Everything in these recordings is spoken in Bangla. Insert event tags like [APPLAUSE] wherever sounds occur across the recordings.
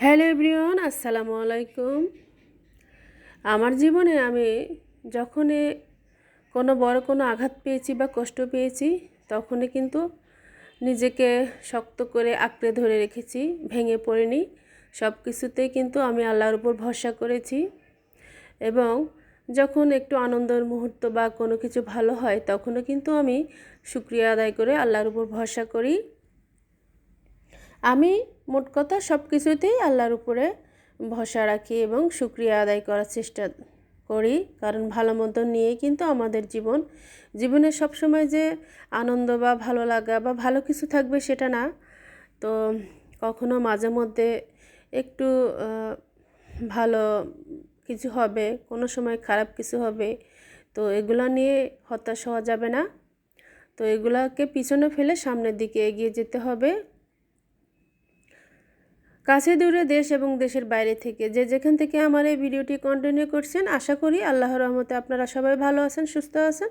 হ্যালো এভরিওয়ান, আসসালামু আলাইকুম। আমার জীবনে আমি যখনই কোনো বড় কোনো আঘাত পেয়েছি বা কষ্ট পেয়েছি, তখনই কিন্তু নিজেকে শক্ত করে আঁকড়ে ধরে রেখেছি, ভেঙে পড়িনি। সব কিছুতেই কিন্তু আমি আল্লাহর উপর ভরসা করেছি এবং যখন একটু আনন্দের মুহূর্ত বা কোনো কিছু ভালো হয়, তখনও কিন্তু আমি শুক্রিয়া আদায় করে আল্লাহর উপর ভরসা করি। আমি মোট কথা সব কিছুতেই আল্লাহর উপরে ভরসা রাখি এবং শুক্রিয়া আদায় করার চেষ্টা করি। কারণ ভালো মন্দ নিয়ে কিন্তু আমাদের জীবন, জীবনে সবসময় যে আনন্দ বা ভালো লাগা বা ভালো কিছু থাকবে সেটা না। তো কখনো মাঝে মধ্যে একটু ভালো কিছু হবে, কোনো সময় খারাপ কিছু হবে, তো এগুলো নিয়ে হতাশ হওয়া যাবে না। তো এগুলাকে পিছনে ফেলে সামনের দিকে এগিয়ে যেতে হবে। কাছে দূরে দেশ এবং দেশের বাইরে থেকে যে যেখান থেকে আমার এই ভিডিওটি কন্টিনিউ করছেন, আশা করি আল্লাহর রহমতে আপনারা সবাই ভালো আছেন, সুস্থ আছেন।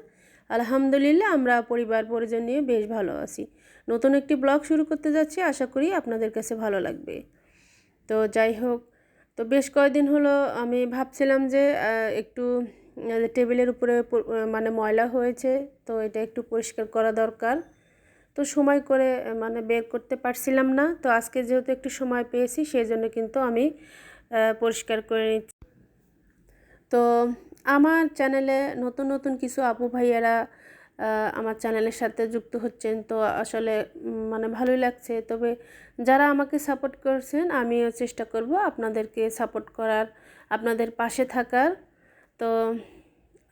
আলহামদুলিল্লাহ, আমরা পরিবার পরিজন নিয়ে বেশ ভালো আছি। নতুন একটি ব্লগ শুরু করতে যাচ্ছি, আশা করি আপনাদের কাছে ভালো লাগবে। তো যাই হোক, তো বেশ কয়েকদিন হলো আমি ভাবছিলাম যে একটু টেবিলের উপরে মানে ময়লা হয়েছে, তো এটা একটু পরিষ্কার করা দরকার। তো সময় করে মানে বের করতে পারছিলাম না। তো আজকে যেহেতু একটু সময় পেয়েছি সেই জন্য কিন্তু আমি পরিষ্কার করে নিচ্ছি। তো আমার চ্যানেলে নতুন নতুন কিছু আপু ভাইয়ারা আমার চ্যানেলের সাথে যুক্ত হচ্ছেন। তো আসলে মানে ভালোই লাগছে। তবে যারা আমাকে সাপোর্ট করছেন, আমিও চেষ্টা করব আপনাদেরকে সাপোর্ট করার, আপনাদের পাশে থাকার। তো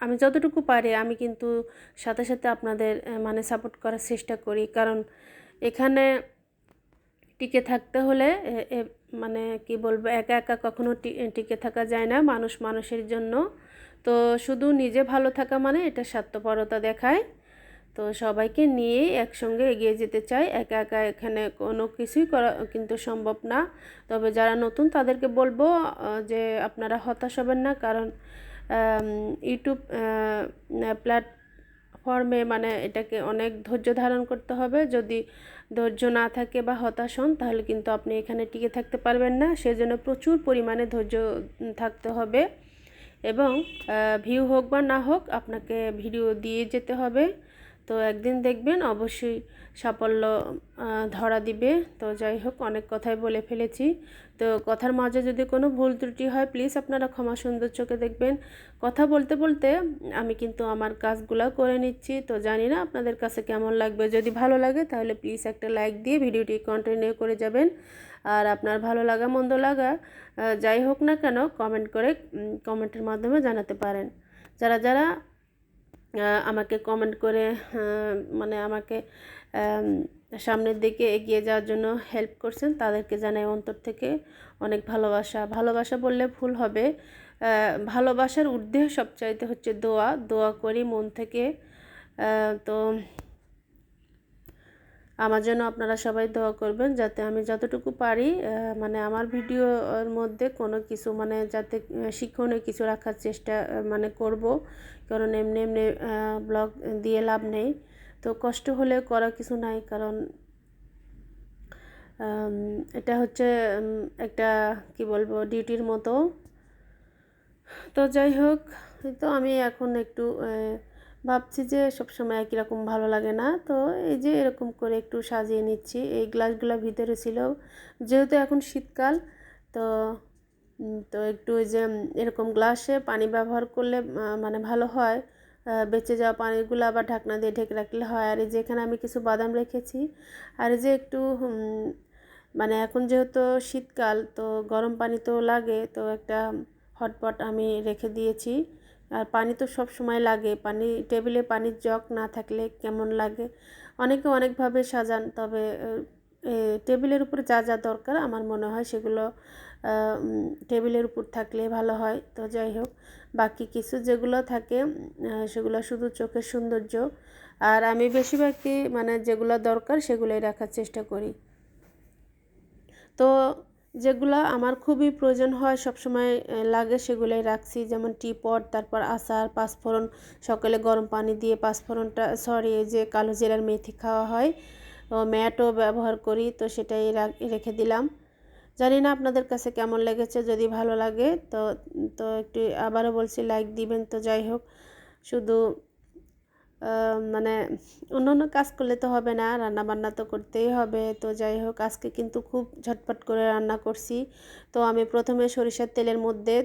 আমি যতটুকু পারি, আমি কিন্তু সাথে সাথে আপনাদের মানে সাপোর্ট করার চেষ্টা করি। কারণ এখানে টিকে থাকতে হলে মানে কি বলব, একা একা কখনো টিকে থাকা যায় না মানুষ মানুষের জন্য। তো শুধু নিজে ভালো থাকা মানে এটা স্বার্থপরতা দেখায়। তো সবাইকে নিয়ে একসঙ্গে এগিয়ে যেতে চাই। একা একা এখানে কোনো কিছুই করা কিন্তু সম্ভব না। তবে যারা নতুন তাদেরকে বলব যে আপনারা হতাশ হবেন না। কারণ ইউটিউব প্ল্যাটফর্মে মানে এটাকে অনেক ধৈর্য ধারণ করতে হবে। যদি ধৈর্য না থাকে বা হতাশ হন, তাহলে কিন্তু আপনি এখানে টিকে থাকতে পারবেন না। সেজন্য প্রচুর পরিমাণে ধৈর্য থাকতে হবে। এবং ভিউ হোক বা না হোক, আপনাকে ভিডিও দিয়ে যেতে হবে। তো একদিন দেখবেন অবশ্যই সাফল্য ধরা দিবে। তো যাই হোক, অনেক কথাই বলে ফেলেছি। তো কথার মাঝে যদি কোনো ভুল ত্রুটি হয় প্লিজ আপনারা ক্ষমা সুন্দর চোখে দেখবেন। কথা বলতে বলতে আমি কিন্তু আমার কাজগুলো করে নিচ্ছি। তো জানি না আপনাদের কাছে কেমন লাগবে। যদি ভালো লাগে, তাহলে প্লিজ একটা লাইক দিয়ে ভিডিওটি কন্টিনিউ করে যাবেন। আর আপনার ভালো লাগা, মন্দ লাগা যাই হোক না কেন কমেন্ট করে কমেন্টের মাধ্যমে জানাতে পারেন। যারা যারা আমাকে কমেন্ট করে মানে আমাকে সামনের দিকে এগিয়ে যাওয়ার জন্য হেল্প করছেন। তাদেরকে জানাই অন্তর থেকে অনেক ভালোবাসা। ভালোবাসা বললে ভুল হবে। ভালোবাসার ঊর্ধ্বে সবচাইতে হচ্ছে দোয়া। দোয়া করি মন থেকে। তো আমার জন্য আপনারা সবাই দোয়া করবেন যাতে আমি যতটুকু পারি মানে আমার ভিডিওর মধ্যে কোনো কিছু মানে যাতে শিক্ষণীয় কিছু রাখার চেষ্টা মানে করব। কারণ এমনি এমনি ব্লগ দিয়ে লাভ নেই। তো কষ্ট হলে করা কিছু নাই। কারণ এটা হচ্ছে একটা, কি বলব, ডিউটির মতো। তো যাই হোক তো আমি এখন একটু ভাবছি যে সবসময় একই রকম ভালো লাগে না। তো এই যে এরকম করে একটু সাজিয়ে নিচ্ছি। এই গ্লাসগুলো ভিতরে ছিল। যেহেতু এখন শীতকাল, তো তো একটু ওই যে এরকম গ্লাসে পানি ব্যবহার করলে মানে ভালো হয়। বেঁচে যাওয়া পানিগুলো আবার ঢাকনা দিয়ে ঢেকে রাখলে হয়। আর এই যে এখানে আমি কিছু বাদাম রেখেছি। আর এই যে একটু মানে এখন যেহেতু শীতকাল, তো গরম পানি তো লাগে, তো একটা হটপট আমি রেখে দিয়েছি। আর পানি তো সব সময় লাগে। পানি, টেবিলে পানির জগ না থাকলে কেমন লাগে? অনেকে অনেকভাবে সাজান, তবে টেবিলের উপর যা যা দরকার আমার মনে হয় সেগুলো টেবিলের উপর থাকলে ভালো হয়। তো যাই হোক, বাকি কিছু যেগুলো থাকে সেগুলো শুধু চোখের সৌন্দর্য। আর আমি বেশিরভাগই মানে যেগুলো দরকার সেগুলোই রাখার চেষ্টা করি। তো যেগুলো আমার খুবই প্রয়োজন হয় সবসময় লাগে সেগুলোই রাখছি। যেমন টিপট, তারপর আচার, পাঁচফোড়ন, সকালে গরম পানি দিয়ে পাঁচফোড়নটা সরি যে কালো জিরার মেথি খাওয়া হয়, ও, ম্যাটও ব্যবহার করি, তো সেটাই রেখে দিলাম। জানি না আপনাদের কাছে কেমন লেগেছে, যদি ভালো লাগে, তো তো একটু আবারও বলছি লাইক দিবেন, তো যাই হোক। শুধু মানে অন্য অন্য কাজ করলে তো হবে না রান্না বান্না তো করতেই হবে। তো যাই হোক, আজকে কিন্তু খুব ঝটপট করে রান্না করছি। তো আমি প্রথমে সরিষার তেলের মধ্যে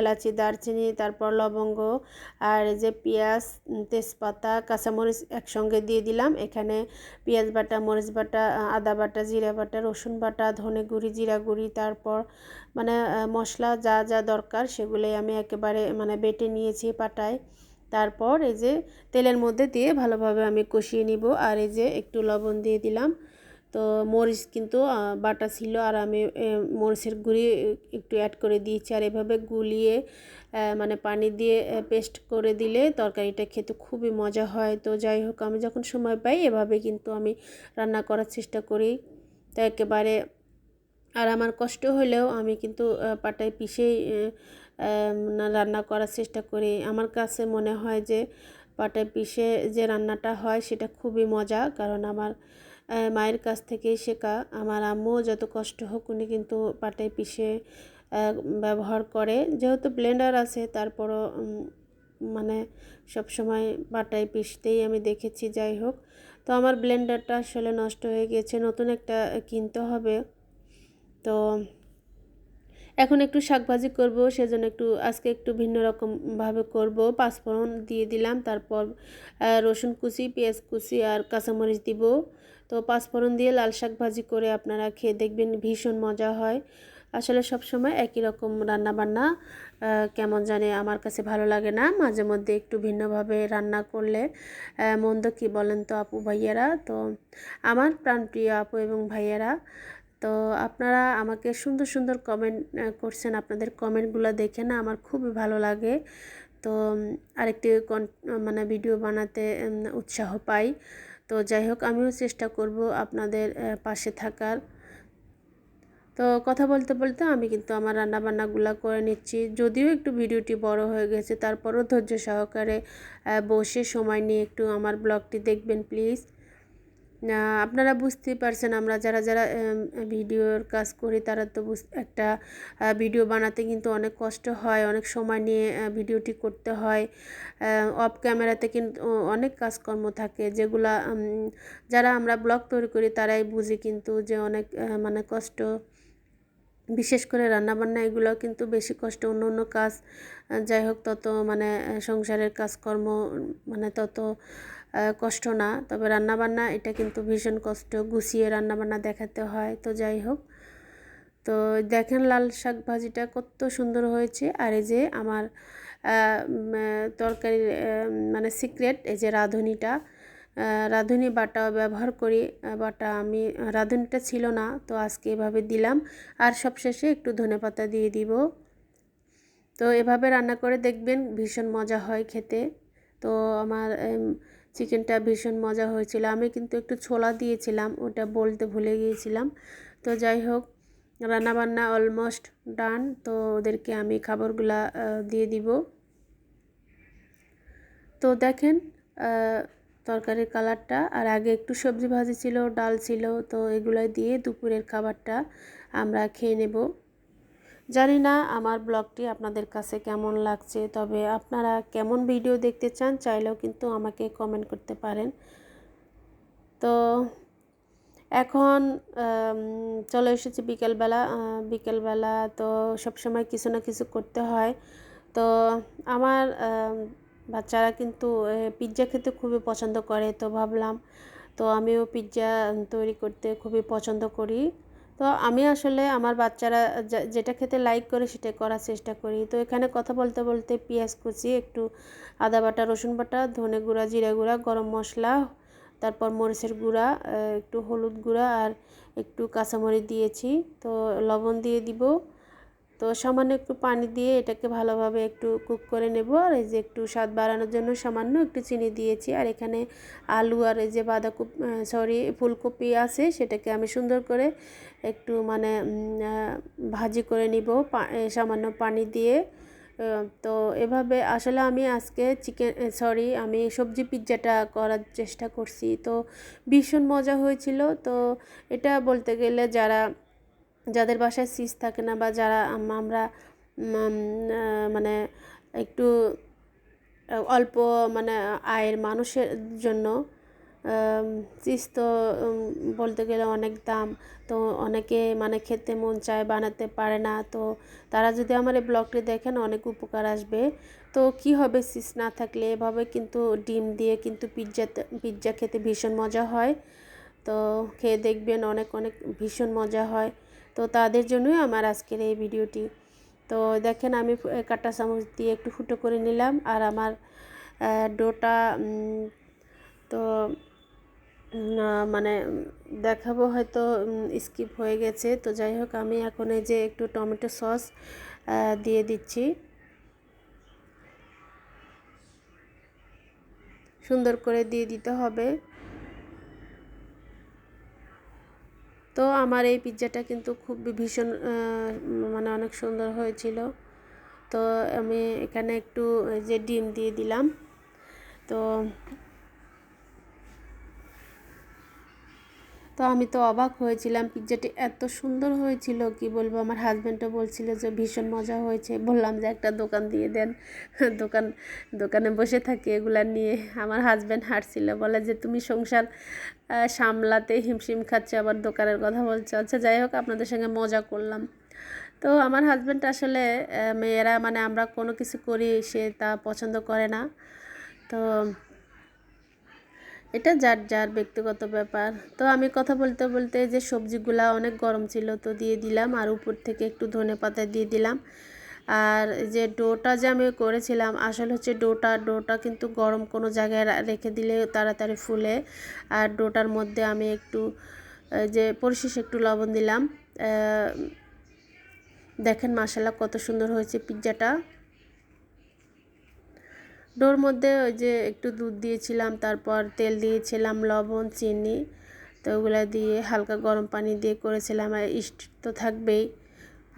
এলাচি, দারচিনি, তারপর লবঙ্গ আর যে পেঁয়াজ তেজপাতা, কাঁচামরিচ একসঙ্গে দিয়ে দিলাম। এখানে পেঁয়াজ বাটা, মরিচ বাটা আদা বাটা, জিরা বাটা, রসুন বাটা, ধনে গুঁড়ি, জিরা গুঁড়ি, তারপর মানে মশলা যা যা দরকার সেগুলোই আমি একেবারে মানে বেটে নিয়েছি পাটায়। তারপর এই যে তেলের মধ্যে দিয়ে ভালোভাবে আমি কষিয়ে নিব আর এই যে একটু লবণ দিয়ে দিলাম। তো মরিচ কিন্তু বাটা ছিল আর আমি মরিচের গুঁড়ি একটু অ্যাড করে দিয়েছি আর এভাবে গুলিয়ে মানে পানি দিয়ে পেস্ট করে দিলে তরকারিটা খেতে খুবই মজা হয়। তো যাই হোক, আমি যখন সময় পাই এভাবে কিন্তু আমি রান্না করার চেষ্টা করি। তো একেবারে, আর আমার কষ্ট হলেও আমি কিন্তু পাটায় পিষেই রান্না করার চেষ্টা করি। আমার কাছে মনে হয় যে পাটায় পিষে যে রান্নাটা হয় সেটা খুবই মজা, কারণ আমার মায়ের কাছ থেকেই শেখা। আমার আম্মুও যত কষ্ট হোক উনি কিন্তু পাটায় পিষে ব্যবহার করে। যেহেতু ব্লেন্ডার আছে, তারপরও মানে সব সময় পাটায় পিষতেই আমি দেখেছি, যাই হোক। তো আমার ব্লেন্ডারটা আসলে নষ্ট হয়ে গেছে নতুন একটা কিনতে হবে। তো এখন একটু শাকভাজি করব, সেজন্য একটু, আজকে একটু ভিন্ন রকমভাবে করব। পাঁচফোড়ন দিয়ে দিলাম, তারপর রসুন কুচি, পেঁয়াজ কুচি আর কাঁচামরিচ দিব। তো পাঁচফোড়ন দিয়ে লাল শাক ভাজি করে আপনারা খেয়ে দেখবেন ভীষণ মজা হয়। আসলে সব সময় একই রকম রান্না বান্না কেমন জানে আমার কাছে ভালো লাগে না। মাঝে মধ্যে একটু ভিন্নভাবে রান্না করলে মন্দ কি বলেন তো আপু ভাইয়ারা? তো আমার প্রাণপ্রিয় আপু এবং ভাইয়ারা তো আপনারা আমাকে সুন্দর সুন্দর কমেন্ট করছেন। আপনাদের কমেন্টগুলো দেখে না আমার খুবই ভালো লাগে। তো আরেকটি মানে ভিডিও বানাতে উৎসাহ পাই। তো যাই হোক, আমিও চেষ্টা করব আপনাদের পাশে থাকার। তো কথা বলতে বলতে আমি কিন্তু আমার রান্নাবান্নাগুলো করে নিচ্ছি। যদিও একটু ভিডিওটি বড় হয়ে গেছে, তারপরও ধৈর্য সহকারে বসে সময় নিয়ে একটু আমার ব্লগটি দেখবেন প্লিজ আপনারা বুঝতেই পারছেন, আমরা যারা যারা ভিডিওর কাজ করি, তারা তো একটা ভিডিও বানাতে কিন্তু অনেক কষ্ট হয়, অনেক সময় নিয়ে ভিডিওটি করতে হয়। অফ ক্যামেরাতে কিন্তু অনেক কাজকর্ম থাকে, যেগুলা যারা আমরা ব্লগ তৈরি করি, তারাই বুঝি কিন্তু যে অনেক মানে কষ্ট বিশেষ করে রান্নাবান্না এগুলো কিন্তু বেশি কষ্ট, অন্য অন্য কাজ যাই হোক তত মানে সংসারের কাজকর্ম মানে তত কষ্ট না। তবে রান্নাবান্না এটা কিন্তু ভীষণ কষ্ট, গুছিয়ে রান্নাবান্না দেখাতে হয়, তো যাই হোক। তো দেখেন লাল শাক ভাজিটা কত সুন্দর হয়েছে। আর এই যে আমার তরকারির মানে সিক্রেট, এই যে রাঁধুনিটা রাঁধুনি বাটা ব্যবহার করি বাটা আমি, রাঁধুনিটা ছিল না, তো আজকে এভাবে দিলাম। আর সবশেষে একটু ধনে পাতা দিয়ে দিব। তো এভাবে রান্না করে দেখবেন ভীষণ মজা হয় খেতে। তো আমার চিকেনটা ভীষণ মজা হয়েছিল। আমি কিন্তু একটু ছোলা দিয়েছিলাম, ওটা বলতে ভুলে গিয়েছিলাম। তো যাই হোক, রান্নাবান্না অলমোস্ট ডান তো ওদেরকে আমি খাবারগুলা দিয়ে দিব। তো দেখেন তরকারির কালারটা। আর আগে একটু সবজি ভাজি ছিল, ডাল ছিল, তো এগুলো দিয়ে দুপুরের খাবারটা আমরা খেয়ে নেব। জানি না আমার ব্লগটি আপনাদের কাছে কেমন লাগছে, তবে আপনারা কেমন ভিডিও দেখতে চান চাইলেও কিন্তু আমাকে কমেন্ট করতে পারেন। তো এখন চলে এসেছি বিকেলবেলা। বিকেলবেলা তো সবসময় কিছু না কিছু করতে হয়। তো আমার বাচ্চারা কিন্তু পিৎজা খেতে খুবই পছন্দ করে, তো ভাবলাম, তো আমিও পিৎজা তৈরি করতে খুবই পছন্দ করি। তো আমি আসলে আমার বাচ্চারা যেটা খেতে লাইক করে সেটা করার চেষ্টা করি। তো এখানে কথা বলতে বলতে পেঁয়াজ কুচি, একটু আদা বাটা, রসুন বাটা, ধনে গুঁড়া, জিরা গুঁড়া, গরম মশলা, তারপর মরিচের গুঁড়া একটু হলুদ গুঁড়া আর একটু কাঁচামরিচ দিয়েছি। তো লবণ দিয়ে দিব। তো সামান্য একটু পানি দিয়ে এটাকে ভালোভাবে একটু কুক করে নেব। আর এই যে একটু স্বাদ বাড়ানোর জন্য সামান্য একটু চিনি দিয়েছি। আর এখানে আলু আর এই যে বাঁধাকপি সরি ফুলকপি আছে, সেটাকে আমি সুন্দর করে একটু মানে ভাজি করে নিব সামান্য পানি দিয়ে। তো এভাবে আসলে আমি আজকে চিকেন সরি আমি সবজি পিৎজাটা করার চেষ্টা করছি। তো ভীষণ মজা হয়েছিল। তো এটা বলতে গেলে যারা যাদের বাসায় সিস থাকে না বা যারা আমরা মানে একটু অল্প মানে আয়ের মানুষের জন্য চিজ তো বলতে গেলে অনেক দাম। তো অনেকে মানে খেতে মন চায়, বানাতে পারে না। তো তারা যদি আমার এই ব্লগটি দেখেন, অনেক উপকার আসবে। তো কি হবে চিজ না থাকলে? এভাবে কিন্তু ডিম দিয়ে কিন্তু পিৎজাতে পিৎজা খেতে ভীষণ মজা হয়। তো খেয়ে দেখবেন, অনেক অনেক ভীষণ মজা হয়। তো তাদের জন্যই আমার আজকের এই ভিডিওটি। তো দেখেন আমি কাঁটা চামচ দিয়ে একটু ফুটো করে নিলাম আর আমার ডোটা তো মানে দেখাবো হয়তো স্কিপ হয়ে গেছে। তো যাই হোক, আমি এখন এই যে একটু টমেটো সস দিয়ে দিচ্ছি। সুন্দর করে দিয়ে দিতে হবে। তো আমার এই পিৎজাটা কিন্তু খুব ভীষণ মানে অনেক সুন্দর হয়েছিল। তো আমি এখানে একটু যে ডিম দিয়ে দিলাম। তো তো আমি তো অবাক হয়েছিলাম পিৎজাটি এত সুন্দর হয়েছিল। কি বলব? আমার হাজব্যান্ডও বলছিল যে ভীষণ মজা হয়েছে। বললাম যে একটা দোকান দিয়ে দেন। [LAUGHS] দোকান, দোকানে বসে থাকি, এগুলা নিয়ে আমার হাজব্যান্ড হাঁটছিল বলে যে তুমি সংসার সামলাতে হিমশিম খাচ্ছে, আবার দোকানের কথা বলছো। আচ্ছা যাই হোক, আপনাদের সঙ্গে মজা করলাম। তো আমার হাজব্যান্ড আসলে মেয়েরা মানে আমরা কোনো কিছু করি, সে তা পছন্দ করে না। তো এটা যার যার ব্যক্তিগত ব্যাপার। তো আমি কথা বলতে বলতে যে সবজিগুলা অনেক গরম ছিল তো দিয়ে দিলাম আর উপর থেকে একটু ধনে পাতা দিয়ে দিলাম। আর যে ডোটা যে আমি করেছিলাম, আসলে হচ্ছে ডোটা ডোটা কিন্তু গরম কোনো জায়গায় রেখে দিলে তাড়াতাড়ি ফুলে। আর ডোটার মধ্যে আমি একটু যে পরিশেষে একটু লবণ দিলাম। দেখেন মাসাল্লাহ কত সুন্দর হয়েছে পিৎজাটা ডোর মধ্যে ওই যে একটু দুধ দিয়েছিলাম, তারপর তেল দিয়েছিলাম, লবণ, চিনি, তো ওগুলো দিয়ে হালকা গরম পানি দিয়ে করেছিলাম। আর ইস্ট তো থাকবেই।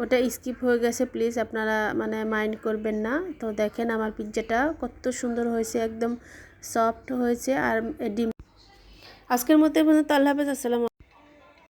ওটা স্কিপ হয়ে গেছে, প্লিজ আপনারা মানে মাইন্ড করবেন না। তো দেখেন আমার পিৎজাটা কত সুন্দর হয়েছে, একদম সফট হয়েছে। আর ডিম আজকের মধ্যে পর্যন্ত, আল্লাহ আসসালাম